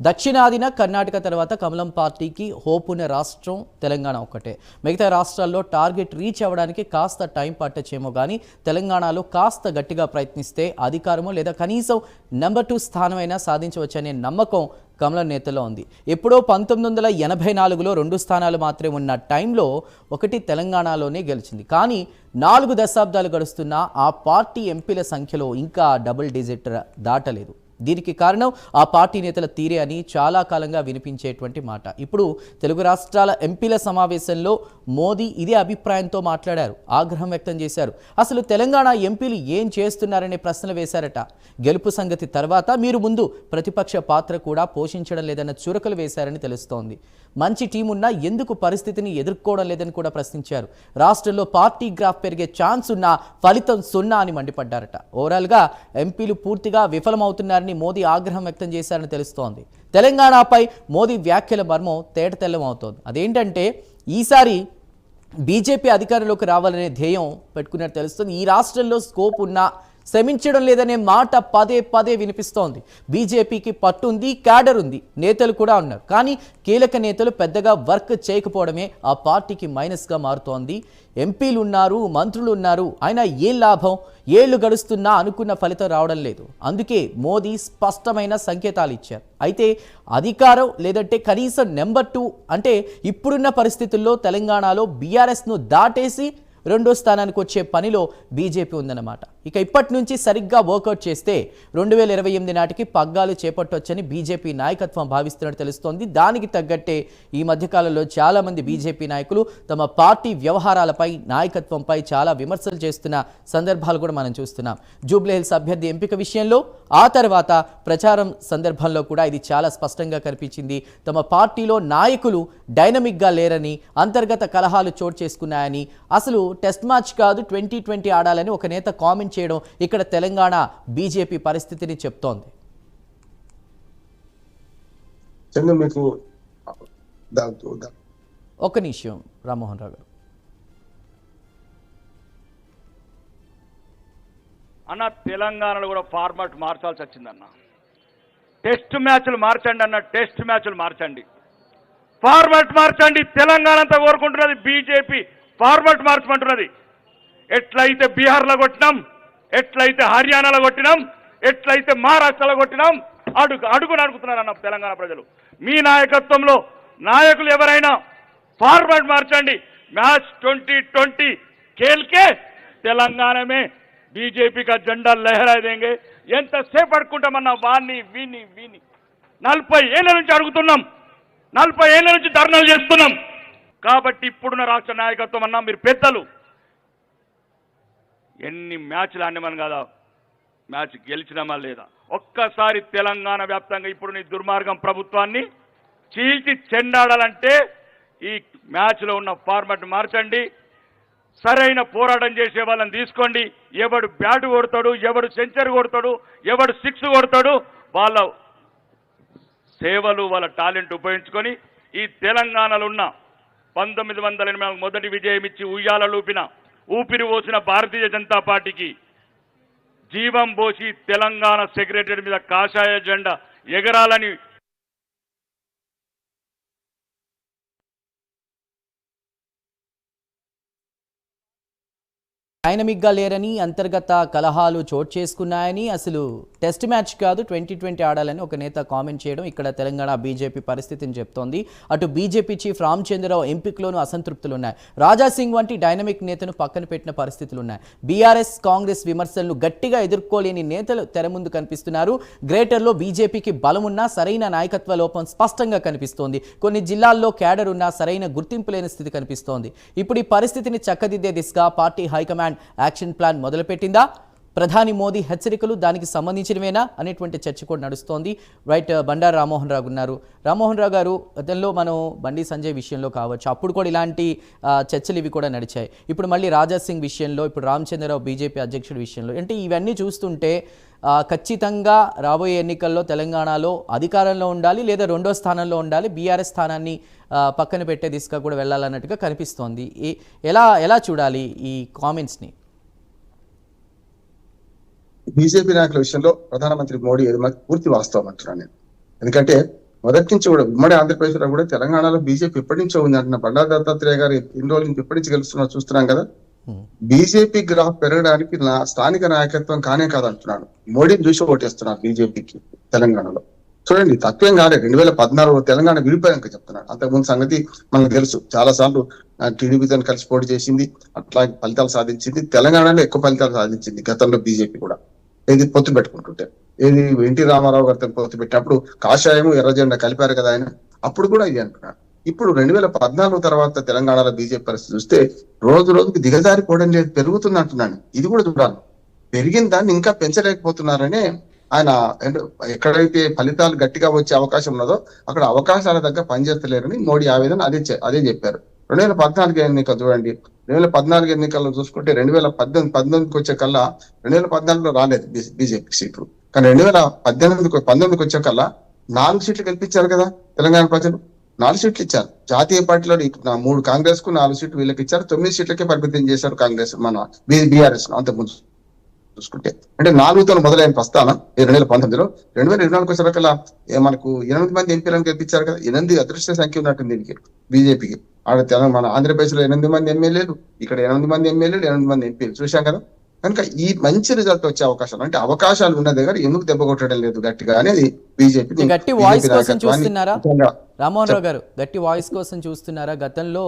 దక్షిణాదిన కర్ణాటక తర్వాత కమలం పార్టీకి హోప్ ఉన్న రాష్ట్రం తెలంగాణ ఒక్కటే. మిగతా రాష్ట్రాల్లో టార్గెట్ రీచ్ అవ్వడానికి కాస్త టైం పట్టచ్చేమో కానీ తెలంగాణలో కాస్త గట్టిగా ప్రయత్నిస్తే అధికారమో లేదా కనీసం నెంబర్ టూ స్థానమైనా సాధించవచ్చనే నమ్మకం కమలం నేతలో ఉంది. ఎప్పుడో పంతొమ్మిది వందల ఎనభై నాలుగులో రెండు స్థానాలు మాత్రమే ఉన్న టైంలో ఒకటి తెలంగాణలోనే గెలిచింది. కానీ నాలుగు దశాబ్దాలు గడుస్తున్న ఆ పార్టీ ఎంపీల సంఖ్యలో ఇంకా డబుల్ డిజిట్ దాటలేదు. దీనికి కారణం ఆ పార్టీ నేతల తీరే అని చాలా కాలంగా వినిపించేటువంటి మాట. ఇప్పుడు తెలుగు రాష్ట్రాల ఎంపీల సమావేశంలో మోదీ ఇదే అభిప్రాయంతో మాట్లాడారు ఆగ్రహం వ్యక్తం చేశారు. అసలు తెలంగాణ ఎంపీలు ఏం చేస్తున్నారనే ప్రశ్నలు వేశారట. గెలుపు సంగతి తర్వాత మీరు ముందు ప్రతిపక్ష పాత్ర కూడా పోషించడం లేదన్న చురకలు వేశారని తెలుస్తోంది. మంచి టీం ఎందుకు పరిస్థితిని ఎదుర్కోవడం లేదని కూడా ప్రశ్నించారు. రాష్ట్రంలో పార్టీ గ్రాఫ్ పెరిగే ఛాన్స్ ఉన్నా ఫలితం సున్నా అని మండిపడ్డారట. ఓవరాల్గా ఎంపీలు పూర్తిగా విఫలమవుతున్నారని మోదీ ఆగ్రహం వ్యక్తం చేశారని తెలుస్తోంది. తెలంగాణపై మోదీ వ్యాఖ్యల మర్మం తేటతెల్లం అవుతోంది. అదేంటంటే ఈసారి బీజేపీ అధికారంలోకి రావాలనే ధ్యేయం పెట్టుకున్నట్టు తెలుస్తుంది. ఈ రాష్ట్రంలో స్కోప్ ఉన్నా శ్రమించడం లేదనే మాట పదే పదే వినిపిస్తోంది. బీజేపీకి పట్టుంది క్యాడర్ ఉంది నేతలు కూడా ఉన్నారు. కానీ కీలక నేతలు పెద్దగా వర్క్ చేయకపోవడమే ఆ పార్టీకి మైనస్గా మారుతోంది. ఎంపీలు ఉన్నారు మంత్రులు ఉన్నారు అయినా ఏం లాభం ఏళ్ళు గడుస్తున్నా అనుకున్న ఫలితం రావడం లేదు. అందుకే మోదీ స్పష్టమైన సంకేతాలు ఇచ్చారు. అయితే అధికారం లేదంటే కనీసం నెంబర్ టూ అంటే ఇప్పుడున్న పరిస్థితుల్లో తెలంగాణలో బీఆర్ఎస్ను దాటేసి రెండో స్థానానికి వచ్చే పనిలో బీజేపీ ఉందన్నమాట. ఇక ఇప్పటి నుంచి సరిగ్గా వర్కౌట్ చేస్తే రెండు వేల ఇరవై ఎనిమిది నాటికి పగ్గాలు చేపట్టొచ్చని బీజేపీ నాయకత్వం భావిస్తున్నట్టు తెలుస్తోంది. దానికి తగ్గట్టే ఈ మధ్యకాలంలో చాలామంది బీజేపీ నాయకులు తమ పార్టీ వ్యవహారాలపై నాయకత్వంపై చాలా విమర్శలు చేస్తున్న సందర్భాలు కూడా మనం చూస్తున్నాం. జూబ్లీహిల్స్ అభ్యర్థి ఎంపిక విషయంలో ఆ తర్వాత ప్రచారం సందర్భంలో కూడా ఇది చాలా స్పష్టంగా కనిపించింది. తమ పార్టీలో నాయకులు డైనమిక్గా లేరని అంతర్గత కలహాలు చోటు చేసుకున్నాయని అసలు టెస్ట్ మ్యాచ్ కాదు ట్వంటీ ట్వంటీ ఆడాలని ఒక నేత కామెంట్ చేయడం ఇక్కడ తెలంగాణ బీజేపీ పరిస్థితిని చెప్తోంది. మీకు ఒక్క నిమిషం రామ్మోహన్ రావు గారు. అన్న తెలంగాణలో కూడా ఫార్మాట్ మార్చాల్సి వచ్చిందన్న. టెస్ట్ మ్యాచ్లు మార్చండి అన్న టెస్ట్ మ్యాచ్లు మార్చండి. ఫార్మాట్ మార్చండి తెలంగాణ అంతా కోరుకుంటున్నది బీజేపీ ఫార్మాట్ మార్చమంటున్నది. ఎట్లయితే బీహార్లో కొట్టినాం ఎట్లయితే హర్యానాలో కొట్టినాం ఎట్లయితే మహారాష్ట్రలో కొట్టినాం అడుగు అడుగుని అడుగుతున్నారు అన్న తెలంగాణ ప్రజలు. మీ నాయకత్వంలో నాయకులు ఎవరైనా ఫార్వర్డ్ మార్చండి మ్యాచ్ ట్వంటీ ట్వంటీ కేల్కే తెలంగాణ మే బీజేపీ కా జెండా లహరా దేంగే. ఎంతసేపు అడుకుంటామన్నా వాణ్ణి వీని వీని నలభై ఏళ్ళ నుంచి అడుగుతున్నాం. నలభై ఏళ్ళ నుంచి ధర్నాలు చేస్తున్నాం. కాబట్టి ఇప్పుడున్న రాష్ట్ర నాయకత్వం అన్నా మీరు పెద్దలు. ఎన్ని మ్యాచ్లు ఆడినామని కదా? మ్యాచ్ గెలిచినామా లేదా? ఒక్కసారి తెలంగాణ వ్యాప్తంగా ఇప్పుడు నీ దుర్మార్గం ప్రభుత్వాన్ని చీల్చి చెండాడాలంటే ఈ మ్యాచ్లో ఉన్న ఫార్మాట్ మార్చండి. సరైన పోరాటం చేసే వాళ్ళని తీసుకోండి. ఎవడు బ్యాట్ కొడతాడు ఎవడు సెంచరీ కొడతాడు ఎవడు సిక్స్ కొడతాడు వాళ్ళ సేవలు వాళ్ళ టాలెంట్ ఉపయోగించుకొని ఈ తెలంగాణలో ఉన్న పంతొమ్మిది వందల ఎనభై మొదటి విజయం ఇచ్చి ఉయ్యాల లూపిన ఊపిరి పోసిన భారతీయ జనతా పార్టీకి జీవం పోసి తెలంగాణ సెక్రటరీ మీద కాషాయ జెండా ఎగరాలని డైనమిక్గా లేరని అంతర్గత కలహాలు చోటు చేసుకున్నాయని అసలు టెస్ట్ మ్యాచ్ కాదు ట్వంటీ ట్వంటీ ఆడాలని ఒక నేత కామెంట్ చేయడం ఇక్కడ తెలంగాణ బీజేపీ పరిస్థితిని చెప్తోంది. అటు బీజేపీ చీఫ్ రామచంద్రరావు ఎంపికలోనూ అసంతృప్తులు ఉన్నాయి రాజా సింగ్ వంటి డైనమిక్ నేతను పక్కన పెట్టిన పరిస్థితులు ఉన్నాయి బీఆర్ఎస్ కాంగ్రెస్ విమర్శలను గట్టిగా ఎదుర్కోలేని నేతలు తెర ముందు కనిపిస్తున్నారు. గ్రేటర్లో బీజేపీకి బలమున్నా సరైన నాయకత్వ లోపం స్పష్టంగా కనిపిస్తోంది. కొన్ని జిల్లాల్లో క్యాడర్ ఉన్నా సరైన గుర్తింపు లేని స్థితి కనిపిస్తోంది. ఇప్పుడు ఈ పరిస్థితిని చక్కదిద్దే దిశగా party high command action plan మొదలుపెట్టిందా? ప్రధాని మోదీ హెచ్చరికలు దానికి సంబంధించినవేనా అనేటువంటి చర్చ కూడా నడుస్తోంది. రైట్ బండారు రామ్మోహన్ రావు ఉన్నారు. రామ్మోహన్ రావు గారు గతంలో మనం బండి సంజయ్ విషయంలో కావచ్చు అప్పుడు కూడా ఇలాంటి చర్చలు ఇవి కూడా నడిచాయి. ఇప్పుడు మళ్ళీ రాజా సింగ్ విషయంలో ఇప్పుడు రామచంద్రరావు బీజేపీ అధ్యక్షుడి విషయంలో అంటే ఇవన్నీ చూస్తుంటే ఖచ్చితంగా రాబోయే ఎన్నికల్లో తెలంగాణలో అధికారంలో ఉండాలి లేదా రెండో స్థానంలో ఉండాలి బీఆర్ఎస్ స్థానాన్ని పక్కన పెట్టే దిశగా కూడా వెళ్ళాలన్నట్టుగా కనిపిస్తోంది. ఎలా ఎలా చూడాలి ఈ కామెంట్స్ని? బీజేపీ నాయకుల విషయంలో ప్రధానమంత్రి మోడీ ఏది మాకు పూర్తి వాస్తవం అంటున్నాను నేను. ఎందుకంటే మొదటి నుంచి కూడా ఉమ్మడి ఆంధ్రప్రదేశ్లో కూడా తెలంగాణలో బీజేపీ ఎప్పటి నుంచో ఉంది అంటున్న బండారు దత్తాత్రేయ గారు ఇన్ని రోజుల నుంచి ఎప్పటి నుంచి గెలుస్తున్నా చూస్తున్నాం కదా. బీజేపీ గ్రాఫ్ పెరగడానికి నా స్థానిక నాయకత్వం కానే కాదు అంటున్నాడు మోడీని చూసి ఓటేస్తున్నారు బీజేపీకి తెలంగాణలో. చూడండి తక్కువేం కాలేదు రెండు వేల పద్నాలుగులో తెలంగాణ విడిపోయాక చెప్తున్నాడు అంతకుముందు సంగతి మనకు తెలుసు. చాలా సార్లు టీడీపీతో కలిసి పోటీ చేసింది. అట్లా ఫలితాలు సాధించింది. తెలంగాణలో ఎక్కువ ఫలితాలు సాధించింది గతంలో బీజేపీ కూడా. ఏది పొత్తు పెట్టుకుంటుంటే. ఏది ఎన్టీ రామారావు గారితో పొత్తు పెట్టినప్పుడు కాషాయము ఎర్రజెండా కలిపారు కదా ఆయన. అప్పుడు కూడా ఇది అంటున్నాడు. ఇప్పుడు రెండు వేల పద్నాలుగు తర్వాత తెలంగాణలో బీజేపీ పరిస్థితి చూస్తే రోజు రోజుకి దిగజారిపోవడం లేదు పెరుగుతుంది అంటున్నాను ఇది కూడా చూడాలి. పెరిగిన దాన్ని ఇంకా పెంచలేకపోతున్నారనే ఆయన ఎక్కడైతే ఫలితాలు గట్టిగా వచ్చే అవకాశం ఉన్నదో అక్కడ అవకాశాల దగ్గర పనిచేస్తలేరని మోడీ ఆవేదన అదే అదే చెప్పారు. రెండు వేల పద్నాలుగు ఎన్నికలు చూడండి. రెండు వేల పద్నాలుగు ఎన్నికల్లో చూసుకుంటే రెండు వేల పద్దెనిమిది పద్దెనిమిదికి వచ్చే కల్లా రెండు వేల పద్నాలుగులో రాలేదు బీజేపీ సీట్లు కానీ రెండు వేల పద్దెనిమిదికి పంతొమ్మిదికి వచ్చే కల్లా నాలుగు సీట్లు గెలిపించారు కదా తెలంగాణ ప్రజలు. నాలుగు సీట్లు ఇచ్చారు. జాతీయ పార్టీలో మూడు కాంగ్రెస్కు నాలుగు సీట్లు వీళ్ళకి ఇచ్చారు. తొమ్మిది సీట్లకే పరిమితం చేశారు కాంగ్రెస్ మన బీఆర్ఎస్ అంతకుముందు. చూసుకుంటే. అంటే నాలుగుతో మొదలైన ప్రస్థానం రెండు వేల పంతొమ్మిదిలో. రెండు వేల ఇరవై నాలుగు వచ్చేసరికల్లా మనకు ఎనిమిది మంది ఎంపీలను గెలిపించారు కదా ఎనిమిది అదృష్ట సంఖ్య ఉన్నట్టుంది దీనికి బీజేపీకి. ఆడ తెలంగాణ మన ఆంధ్రప్రదేశ్లో ఎనిమిది మంది ఎమ్మెల్యేలు ఇక్కడ ఎనిమిది మంది ఎమ్మెల్యేలు ఎనిమిది మంది ఎంపీలు. చూశాం కదా? కనుక ఈ మంచి రిజల్ట్ వచ్చే అవకాశాలు అంటే అవకాశాలు ఉన్న దగ్గర ఎందుకు దెబ్బ కొట్టడం లేదు గట్టిగా అనేది బీజేపీ గట్టి వాయిస్ కోసం చూస్తున్నారా? రామ్మోహన్ రావు గారు గట్టి వాయిస్ కోసం చూస్తున్నారా? గతంలో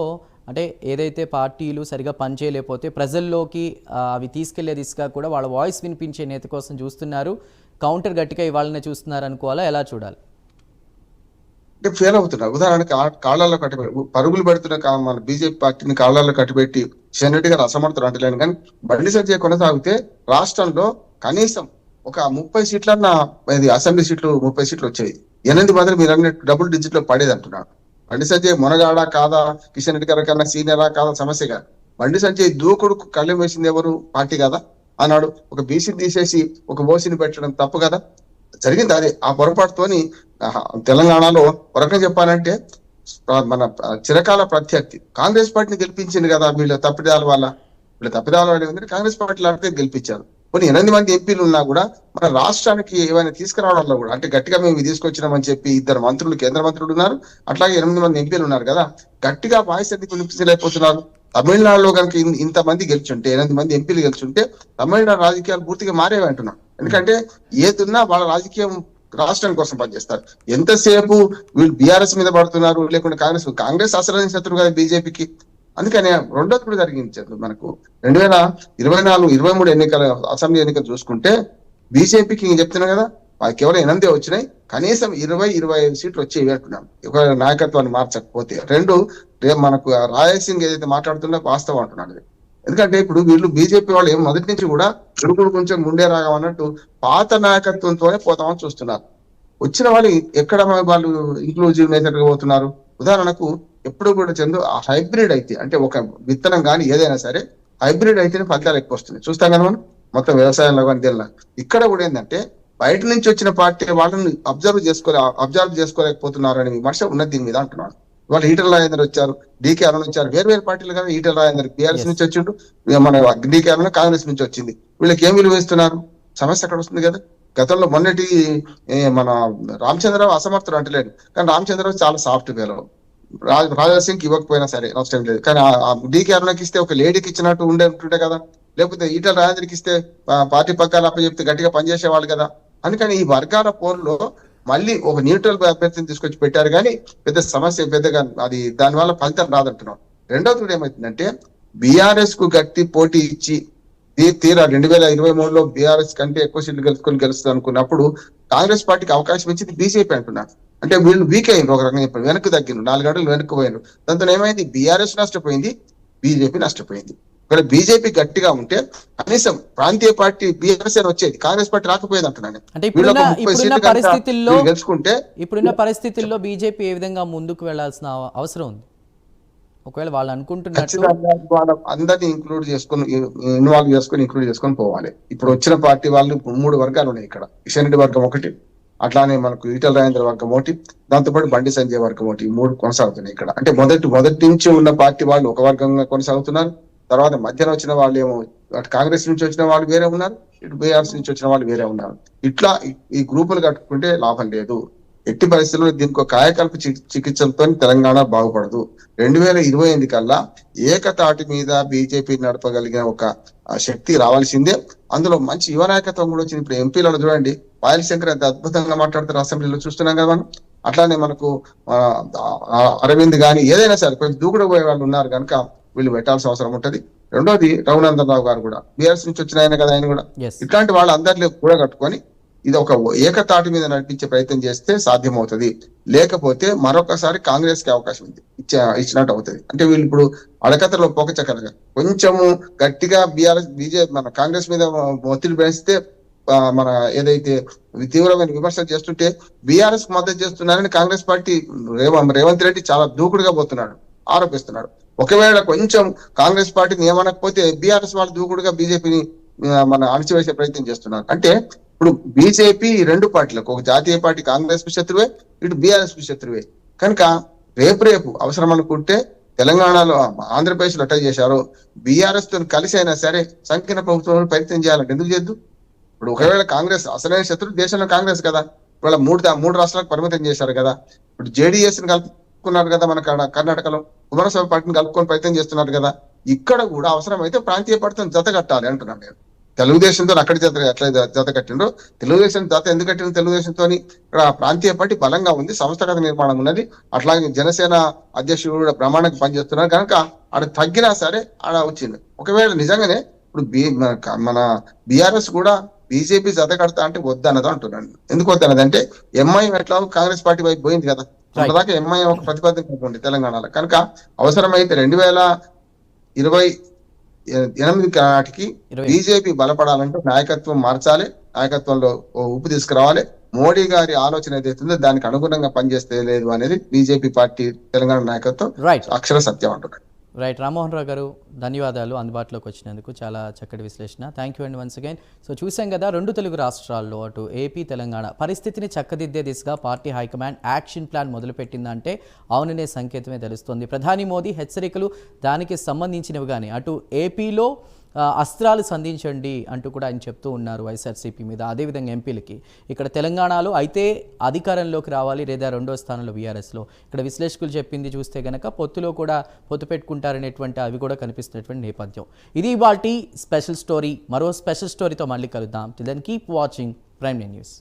అంటే ఏదైతే పార్టీలు సరిగా పనిచేయలేకపోతే ప్రజల్లోకి అవి తీసుకెళ్ళే దిశగా కూడా వాళ్ళ వాయిస్ వినిపించే నేత కోసం చూస్తున్నారు. కౌంటర్ గట్టిగా ఇవ్వాలనే చూస్తున్నారు అనుకోవాలా? ఎలా చూడాలి? అంటే ఫెయిల్ అవుతున్నారు. ఉదాహరణకి కాళ్ళల్లో కట్టిపెట్టి పరుగులు పెడుతున్న కా- మన బీజేపీ పార్టీని కాళ్ళల్లో కట్టిపెట్టి కిషన్ రెడ్డి గారు అసమర్థులు అంటలేను. కానీ బండి సంజయ్ కొనసాగితే రాష్ట్రంలో కనీసం ఒక ముప్పై సీట్లన్న అసెంబ్లీ సీట్లు ముప్పై సీట్లు వచ్చాయి. ఎనిమిది మంది మీరు అన్నట్టు డబుల్ డిజిట్లో పడేది అంటున్నాడు బండి సంజయ్ మొనగాడా కాదా? కిషన్ రెడ్డి గారి కన్నా సీనియరా కాదా? సమస్య కాదు. బండి సంజయ్ దూకుడుకు కళ్ళెం వేసింది ఎవరు? పార్టీ కదా? అన్నాడు ఒక బీసీని తీసేసి ఒక ఓసీని పెట్టడం తప్పు కదా? జరిగింది అదే. ఆ పొరపాటుతోని తెలంగాణలో పొరకం చెప్పాలంటే మన చిరకాల ప్రత్యర్థి. కాంగ్రెస్ పార్టీని గెలిపించింది కదా వీళ్ళ తప్పిదాల వల్ల. వీళ్ళ తప్పిదాల వల్ల ఏంటంటే కాంగ్రెస్ పార్టీ లాంటిదే గెలిపించారు. కొన్ని ఎనిమిది మంది ఎంపీలు ఉన్నా కూడా మన రాష్ట్రానికి ఏమైనా తీసుకురావడంలో కూడా అంటే గట్టిగా మేము ఇది తీసుకొచ్చినామని చెప్పి ఇద్దరు మంత్రులు కేంద్ర మంత్రులు ఉన్నారు. అట్లాగే ఎనిమిది మంది ఎంపీలు ఉన్నారు కదా. గట్టిగా వాయిస్ ఎందుకు వినిపించలేకపోతున్నారు? తమిళనాడులో కనుక ఇంతమంది గెలిచుంటే ఎనిమిది మంది ఎంపీలు గెలిచుంటే తమిళనాడు రాజకీయాలు పూర్తిగా మారేవి అంటున్నాం. ఎందుకంటే ఏదున్నా వాళ్ళ రాజకీయం రాష్ట్రం కోసం పనిచేస్తారు. ఎంతసేపు వీళ్ళు బీఆర్ఎస్ మీద పడుతున్నారు లేకుంటే కాంగ్రెస్ కాంగ్రెస్ అసలు శత్రువు కదా బీజేపీకి. అందుకని రెండోది కూడా జరిగింది మనకు. రెండు వేల ఇరవై నాలుగు ఇరవై మూడు ఎన్నికల అసెంబ్లీ ఎన్నికలు చూసుకుంటే బీజేపీకి నేను చెప్తున్నా కదా వాళ్ళకి కేవలం ఎనిమిది వచ్చినాయి కనీసం ఇరవై ఇరవై ఐదు సీట్లు వచ్చేవి అంటున్నాం. ఒక నాయకత్వాన్ని మార్చకపోతే. రెండు రేపు మనకు ఆ సింగ్ ఏదైతే మాట్లాడుతున్నా వాస్తవం అంటున్నాడు ఎందుకంటే ఇప్పుడు వీళ్ళు బీజేపీ వాళ్ళు ఏం మొదటి నుంచి కూడా గురుకుడు కొంచెం ముందే రాగామన్నట్టు పాత నాయకత్వంతోనే పోతామని చూస్తున్నారు. వచ్చిన వాళ్ళు ఎక్కడ వాళ్ళు ఇంక్లూజివ్ నేచర్ పోతున్నారు? ఉదాహరణకు ఎప్పుడు కూడా చందు ఆ హైబ్రిడ్ అయితే అంటే ఒక విత్తనం కానీ ఏదైనా సరే హైబ్రిడ్ అయితేనే ఫలితాలు ఎక్కువ వస్తున్నాయి. చూస్తాం కదా మనం? మొత్తం వ్యవసాయంలో కానీ దీనిలో ఇక్కడ కూడా ఏంటంటే బయట నుంచి వచ్చిన పార్టీ వాళ్ళని అబ్జర్వ్ చేసుకోలే అబ్జర్వ్ చేసుకోలేకపోతున్నారు అనే విమర్శ ఉన్నది దీని మీద అంటున్నాను. వాళ్ళు ఈటల రాజేందర్ వచ్చారు డీకే అరుణ్ వచ్చారు వేరు వేరు పార్టీలు కదా ఈటల రాజేందర్ బీఆర్ఎస్. నుంచి వచ్చిండు మన డీకే అరుణ్ కాంగ్రెస్ నుంచి వచ్చింది. వీళ్ళకి ఏం విలువ ఇస్తున్నారు? సమస్య అక్కడ వస్తుంది కదా. గతంలో మొన్నటి మన రామచంద్రరావు అసమర్థుడు అంటలేడు. కానీ రామచంద్రరావు చాలా సాఫ్ట్ వేలో రాజ్ రాజా సింగ్ ఇవ్వకపోయినా సరే అవసరం లేదు. కానీ డీకే అరుణకి ఇస్తే ఒక లేడీకి ఇచ్చినట్టు ఉండే ఉంటుండే కదా. లేకపోతే ఈటల రాజేంద్రకి ఇస్తే పార్టీ పక్కన అప్పచెప్తే గట్టిగా పనిచేసేవాళ్ళు కదా. అందుకని ఈ వర్గాల పోరులో మళ్ళీ ఒక న్యూట్రల్ అభ్యర్థిని తీసుకొచ్చి పెట్టారు. కానీ పెద్ద సమస్య పెద్దగా అది దానివల్ల ఫలితం రాదంటున్నాం. రెండవది కూడా ఏమైతుందంటే బీఆర్ఎస్కు గట్టి పోటీ ఇచ్చి తీరా రెండు వేల ఇరవై మూడులో బీఆర్ఎస్ కంటే ఎక్కువ సీట్లు గెలుచుకొని గెలుస్తుంది అనుకున్నప్పుడు కాంగ్రెస్ పార్టీకి అవకాశం ఇచ్చింది బీజేపీ అంటున్నారు. అంటే వీళ్ళు వీక్ అయ్యారు ఒక రకంగా చెప్పారు వెనక్కి తగ్గిండు నాలుగు అడుగులు వెనక్కి పోయారు దాంతో ఏమైంది? బీఆర్ఎస్ నష్టపోయింది బీజేపీ నష్టపోయింది. ఇక్కడ బీజేపీ గట్టిగా ఉంటే కనీసం ప్రాంతీయ పార్టీ బీఆర్ఎస్ వచ్చేది కాంగ్రెస్ పార్టీ రాకపోయేది అంటున్నాను అంటే ఇప్పుడున్న పరిస్థితుల్లో గెలుచుకుంటే ఇప్పుడున్న పరిస్థితుల్లో బీజేపీ ఏ విధంగా ముందుకు వెళ్ళాల్సిన అవ- అవసరం ఉంది? ఒకవేళ వాళ్ళు అనుకుంటున్నట్టు వాళ్ళ అందరినీ ఇంక్లూడ్ చేసుకొని ఇన్వాల్వ్ చేసుకొని ఇంక్లూడ్ చేసుకొని పోవాలి. ఇప్పుడు వచ్చిన పార్టీ వాళ్ళు మూడు వర్గాలు ఉన్నాయి ఇక్కడ. కిషన్ రెడ్డి వర్గం ఒకటి అట్లానే మనకు ఈటల రాజేంద్ర వర్గం ఒకటి దాంతోపాటు బండి సంజయ్ వర్గం ఒకటి మూడు కొనసాగుతున్నాయి ఇక్కడ. అంటే మొదటి మొదటి నుంచి ఉన్న పార్టీ వాళ్ళు ఒక వర్గంగా కొనసాగుతున్నారు. తర్వాత మధ్యన వచ్చిన వాళ్ళు ఏమో అటు కాంగ్రెస్ నుంచి వచ్చిన వాళ్ళు వేరే ఉన్నారు ఇటు బీఆర్ఎస్ నుంచి వచ్చిన వాళ్ళు వేరే ఉన్నారు. ఇట్లా ఈ- గ్రూపులు కట్టుకుంటే లాభం లేదు. ఎట్టి పరిస్థితుల్లో దీనికి ఒక కాయకల్ప చికిత్సలతో తెలంగాణ బాగుపడదు. రెండు వేల ఇరవై ఎనిమిది కల్లా ఏకతాటి మీద బీజేపీ నడపగలిగిన ఒక శక్తి రావాల్సిందే. అందులో మంచి యువ నాయకత్వం కూడా వచ్చింది. ఇప్పుడు ఎంపీలను చూడండి. పాయల్ శంకర్ ఎంత అద్భుతంగా మాట్లాడతారు అసెంబ్లీలో చూస్తున్నాం కదా మనం. అట్లానే మనకు అరవింద్ గాని ఏదైనా సరే కొంచెం దూకుడు పోయే వాళ్ళు ఉన్నారు కనుక వీళ్ళు పెట్టాల్సిన అవసరం ఉంటది. రెండోది రఘునందన్ రావు గారు కూడా. బీఆర్ఎస్ నుంచి వచ్చిన ఆయన కదా ఆయన కూడా. ఇట్లాంటి వాళ్ళందరిలో కూడా కట్టుకొని ఇది ఒక ఏకతాటి మీద నడిపించే ప్రయత్నం చేస్తే సాధ్యమవుతుంది. లేకపోతే మరొకసారి కాంగ్రెస్కి అవకాశం ఉంది ఇచ్చే ఇచ్చినట్టు అవుతుంది. అంటే వీళ్ళు ఇప్పుడు అడకతలో పోకచక్కరగా కొంచెము గట్టిగా బీఆర్ఎస్ బీజేపీ మన కాంగ్రెస్ మీద ఒత్తిడి పెంచితే మన ఏదైతే తీవ్రమైన విమర్శలు చేస్తుంటే బీఆర్ఎస్ మద్దతు చేస్తున్నారని కాంగ్రెస్ పార్టీ రేవంత్ రెడ్డి చాలా దూకుడుగా పోతున్నాడు ఆరోపిస్తున్నాడు. ఒకవేళ కొంచెం కాంగ్రెస్ పార్టీని ఏమనకపోతే బీఆర్ఎస్ వాళ్ళు దూకుడుగా బీజేపీని మన అణచివేసే ప్రయత్నం చేస్తున్నారు. అంటే ఇప్పుడు బీజేపీ రెండు పార్టీలకు ఒక జాతీయ పార్టీ కాంగ్రెస్కు శత్రువే ఇటు బీఆర్ఎస్కు శత్రువే. కనుక రేపు రేపు అవసరం అనుకుంటే తెలంగాణలో ఆంధ్రప్రదేశ్లో అటాక్ చేశారు బీఆర్ఎస్తో కలిసి అయినా సరే సంకీర్ణ ప్రభుత్వం ప్రయత్నం చేయాలంటే ఎందుకు చేద్దు ఇప్పుడు ఒకవేళ కాంగ్రెస్ అసలైన శత్రు దేశంలో కాంగ్రెస్ కదా ఇవాళ మూడు మూడు రాష్ట్రాలకు పరిమితం చేశారు కదా ఇప్పుడు జేడీఎస్ని కలుపుకున్నారు కదా మన కర్ణాటకలో కుమారస్వామి పార్టీని కలుపుకొని ప్రయత్నం చేస్తున్నారు కదా ఇక్కడ కూడా అవసరమైతే ప్రాంతీయ పార్టీని జత కట్టాలి అంటున్నాను నేను. తెలుగుదేశంతో అక్కడ జత ఎట్లా జత కట్టిండ్రో? తెలుగుదేశం జత ఎందుకు కట్టిన తెలుగుదేశంతో ఇక్కడ ప్రాంతీయ పార్టీ బలంగా ఉంది సంస్థాగత నిర్మాణం ఉన్నది అట్లాగే జనసేన అధ్యక్షుడు కూడా ప్రమాణానికి పనిచేస్తున్నారు కనుక ఆడ తగ్గినా సరే ఆడ వచ్చింది ఒకవేళ నిజంగానే ఇప్పుడు బి మన మన బీఆర్ఎస్ కూడా బీజేపీ జత కడతా అంటే వద్దన్నది అంటున్నాను ఎందుకు వద్దన్నది అంటే ఎంఐఎం ఎట్లా కాంగ్రెస్ పార్టీ వైపు పోయింది కదా. దాకా ఎంఐఎం ఒక ప్రతిపాదన ఉంది తెలంగాణలో. కనుక అవసరమైతే రెండు వేల ఇరవై ఎనిమిది నాటికి బీజేపీ బలపడాలంటే నాయకత్వం మార్చాలి. నాయకత్వంలో ఉప్పు తీసుకురావాలి. మోడీ గారి ఆలోచన ఏదైతుందో దానికి అనుగుణంగా పనిచేస్తే లేదు అనేది బీజేపీ పార్టీ తెలంగాణ నాయకత్వం అక్షర సత్యం అంటున్నాడు. రైట్ రామ్మోహన్ రావు గారు ధన్యవాదాలు అందుబాటులోకి వచ్చినందుకు చాలా చక్కటి విశ్లేషణ. థ్యాంక్ యూ అండి వన్స్ అగైన్ సో చూసాం కదా రెండు తెలుగు రాష్ట్రాల్లో అటు ఏపీ తెలంగాణ పరిస్థితిని చక్కదిద్దే దిశగా party high command action plan మొదలుపెట్టిందంటే అవుననే సంకేతమే తెలుస్తోంది. ప్రధాని మోదీ హెచ్చరికలు దానికి సంబంధించినవి కానీ అటు ఏపీలో అస్త్రాలు సంధించండి అంటూ కూడా ఆయన చెప్తూ ఉన్నారు వైఎస్ఆర్సీపీ మీద. అదేవిధంగా ఎంపీలకి ఇక్కడ తెలంగాణలో అయితే అధికారంలోకి రావాలి లేదా రెండో స్థానంలో బీఆర్ఎస్లో. ఇక్కడ విశ్లేషకులు చెప్పింది చూస్తే కనుక పొత్తులో కూడా పొత్తు పెట్టుకుంటారనేటువంటి అవి కూడా కనిపిస్తున్నటువంటి నేపథ్యం. ఇది వాటి స్పెషల్ స్టోరీ. మరో స్పెషల్ స్టోరీతో మళ్ళీ కలుద్దాం. Then keep watching prime news.